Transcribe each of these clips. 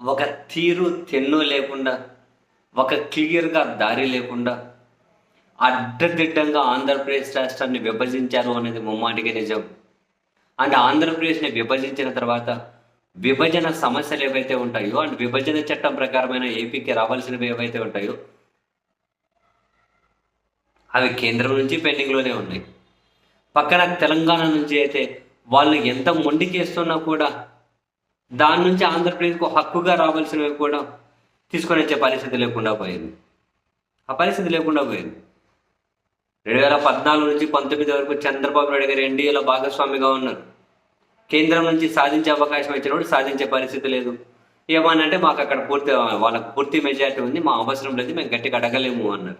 ఒక తీరు తెన్ను లేకుండా ఒక క్లియర్గా దారి లేకుండా అడ్డదిడ్డంగా ఆంధ్రప్రదేశ్ రాష్ట్రాన్ని విభజించారు అనేది ముమ్మాటికి నిజం. అండ్ ఆంధ్రప్రదేశ్ని విభజించిన తర్వాత విభజన సమస్యలు ఏవైతే ఉంటాయో అండ్ విభజన చట్టం ప్రకారమైన ఏపీకి రావాల్సినవి ఏవైతే ఉంటాయో అవి కేంద్రం నుంచి పెండింగ్లోనే ఉన్నాయి. పక్కన తెలంగాణ నుంచి అయితే వాళ్ళు ఎంత మొండికేస్తున్నా కూడా దాని నుంచి ఆంధ్రప్రదేశ్కు హక్కుగా రావాల్సినవి కూడా తీసుకొని వచ్చే పరిస్థితి లేకుండా పోయింది. ఆ పరిస్థితి లేకుండా పోయింది. రెండు వేల పద్నాలుగు నుంచి పంతొమ్మిది వరకు చంద్రబాబు నాయుడు గారు ఎన్డీఏలో భాగస్వామిగా ఉన్నారు. కేంద్రం నుంచి సాధించే అవకాశం ఇచ్చినప్పుడు సాధించే పరిస్థితి లేదు. ఏమనంటే మాకు అక్కడ పూర్తి వాళ్ళకు పూర్తి మెజారిటీ ఉంది మా అవసరం లేదు మేము గట్టిగా అడగలేము అన్నారు.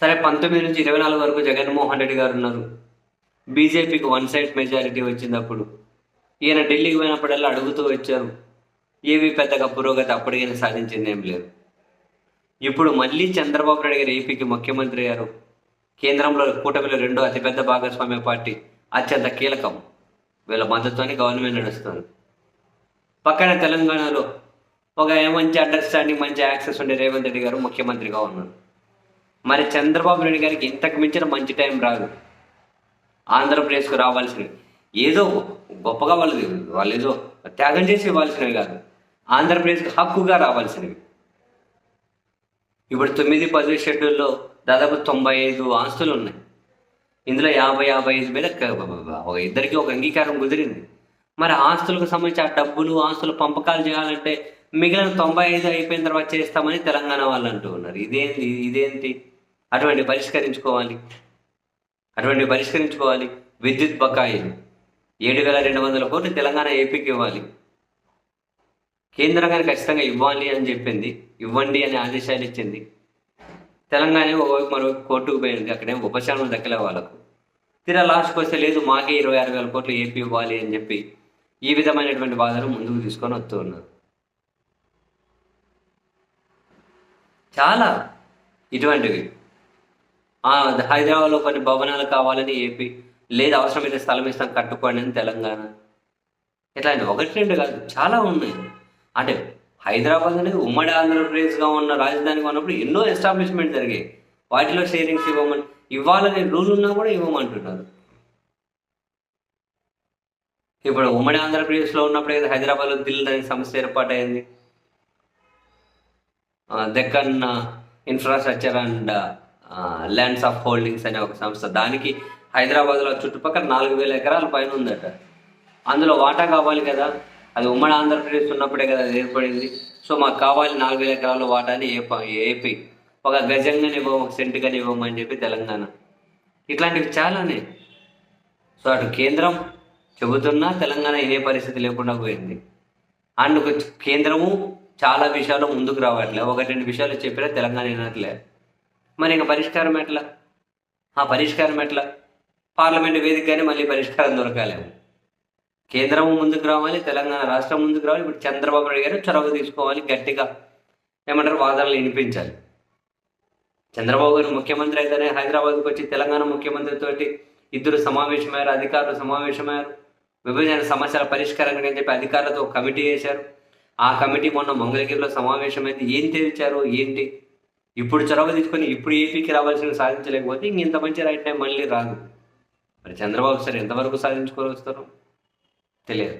సరే పంతొమ్మిది నుంచి ఇరవై నాలుగు వరకు జగన్మోహన్ రెడ్డి గారు ఉన్నారు. బీజేపీకి వన్ సైడ్ మెజారిటీ వచ్చినప్పుడు ఈయన ఢిల్లీకి పోయినప్పుడల్లా అడుగుతూ వచ్చారు. ఏవి పెద్దగా పురోగతి అప్పటికైనా సాధించింది ఏం లేదు. ఇప్పుడు మళ్ళీ చంద్రబాబు నాయుడు గారు ఏపీకి ముఖ్యమంత్రి అయ్యారు. కేంద్రంలో కూటమిలో రెండో అతిపెద్ద భాగస్వామ్య పార్టీ అత్యంత కీలకం. వీళ్ళ మద్దతుని గవర్నమెంట్ నడుస్తుంది. పక్కన తెలంగాణలో ఒక మంచి అండర్స్టాండింగ్ మంచి యాక్సెస్ ఉండే రేవంత్ రెడ్డి గారు ముఖ్యమంత్రిగా ఉన్నారు. మరి చంద్రబాబు నాయుడు గారికి ఇంతకు మించిన మంచి టైం రాదు. ఆంధ్రప్రదేశ్కు రావాల్సింది ఏదో గొప్పగా వాళ్ళది. వాళ్ళు ఏదో త్యాగం చేసి ఇవ్వాల్సినవి కాదు. ఆంధ్రప్రదేశ్కి హక్కుగా రావాల్సినవి. ఇప్పుడు తొమ్మిది పది షెడ్యూల్లో దాదాపు తొంభై ఐదు ఆస్తులు ఉన్నాయి ఇందులో యాభై యాభై ఐదు మీద ఒక ఇద్దరికి ఒక అంగీకారం కుదిరింది. మరి ఆస్తులకు సంబంధించి ఆ డబ్బులు ఆస్తులు పంపకాలు చేయాలంటే మిగిలిన తొంభై ఐదు అయిపోయిన తర్వాత చేస్తామని తెలంగాణ వాళ్ళు అంటూ ఉన్నారు. ఇదేంటి ఇదేంటి? అటువంటి పరిష్కరించుకోవాలి. అటువంటి పరిష్కరించుకోవాలి. విద్యుత్ బకాయిలు. ఏడు వేల రెండు వందల కోట్లు తెలంగాణ ఏపీకి ఇవ్వాలి. కేంద్రం కానీ ఖచ్చితంగా ఇవ్వాలి అని చెప్పింది. ఇవ్వండి అని ఆదేశాలు ఇచ్చింది. తెలంగాణ ఒకవైపు మరోవైపు కోర్టుకు పోయింది. అక్కడేం ఉపశమనం దక్కలే వాళ్ళకు. తీరా లాస్ట్కి వస్తే లేదు మాకే ఇరవై ఆరు వేల కోట్లు ఏపీ ఇవ్వాలి అని చెప్పి ఈ విధమైనటువంటి బాధలు ముందుకు తీసుకొని వస్తూ ఉన్నారు. చాలా ఇటువంటివి. హైదరాబాద్లో కొన్ని భవనాలు కావాలని ఏపీ లేదు అవసరమైతే స్థలం ఇస్తాం కట్టుకోండి అని తెలంగాణ. ఇట్లాంటి ఒకటి రెండు కాదు చాలా ఉన్నాయి. అంటే హైదరాబాద్ అనేది ఉమ్మడి ఆంధ్రప్రదేశ్గా ఉన్న రాజధానిగా ఉన్నప్పుడు ఎన్నో ఎస్టాబ్లిష్మెంట్ జరిగాయి. వాటిలో షేరింగ్స్ ఇవ్వమని ఇవ్వాలనే రూల్ ఉన్నా కూడా ఇవ్వమంటున్నారు. ఇప్పుడు ఉమ్మడి ఆంధ్రప్రదేశ్లో ఉన్నప్పుడు ఏదో హైదరాబాద్లో దిల్ అనే సమస్య ఏర్పాటైంది. Deccan infrastructure and lands of holdings అనే ఒక సంస్థ. దానికి హైదరాబాద్లో చుట్టుపక్కల నాలుగు వేల ఎకరాల పైన ఉందట. అందులో వాటా కావాలి కదా? అది ఉమ్మడి ఆంధ్రప్రదేశ్ ఉన్నప్పుడే కదా అది ఏర్పడింది. సో మాకు కావాలి నాలుగు వేల ఎకరాల వాటాని ఏపీ. ఒక గజంగాని ఇవ్వం ఒక సెంటుగాని ఇవ్వమని చెప్పి తెలంగాణ. ఇట్లాంటివి చాలానే. సో అటు కేంద్రం చెబుతున్నా తెలంగాణ ఏ పరిస్థితి లేకుండా పోయింది. అండ్ కేంద్రము చాలా విషయాలు ముందుకు రావట్లే. ఒక రెండు విషయాలు చెప్పినా తెలంగాణ వినట్లే. మరి ఇంకా పరిష్కారం ఎట్లా? ఆ పరిష్కారం ఎట్లా? పార్లమెంట్ వేదికగానే మళ్ళీ పరిష్కారం దొరకాలేము. కేంద్రం ముందుకు రావాలి తెలంగాణ రాష్ట్రం ముందుకు రావాలి ఇప్పుడు చంద్రబాబు నాయుడు గారు చొరవ తీసుకోవాలి గట్టిగా ఏమంటారు వాదనలు వినిపించాలి. చంద్రబాబు గారు ముఖ్యమంత్రి అయితేనే హైదరాబాద్కి వచ్చి తెలంగాణ ముఖ్యమంత్రితోటి ఇద్దరు సమావేశమయ్యారు అధికారులు సమావేశమయ్యారు. విభజన సమస్యల పరిష్కారానికి అని చెప్పి అధికారులతో కమిటీ వేశారు. ఆ కమిటీ మొన్న మంగళగిరిలో సమావేశమైంది. ఏం తేల్చారు ఏంటి? ఇప్పుడు చొరవ తీసుకొని ఇప్పుడు ఏపీకి రావాల్సిన సాధించలేకపోతే ఇంక ఇంత మంచి రైట్ టైం మళ్ళీ రాదు. మరి చంద్రబాబు సార్ ఎంతవరకు సాధించుకోగలుగుతారు వస్తారు తెలియదు.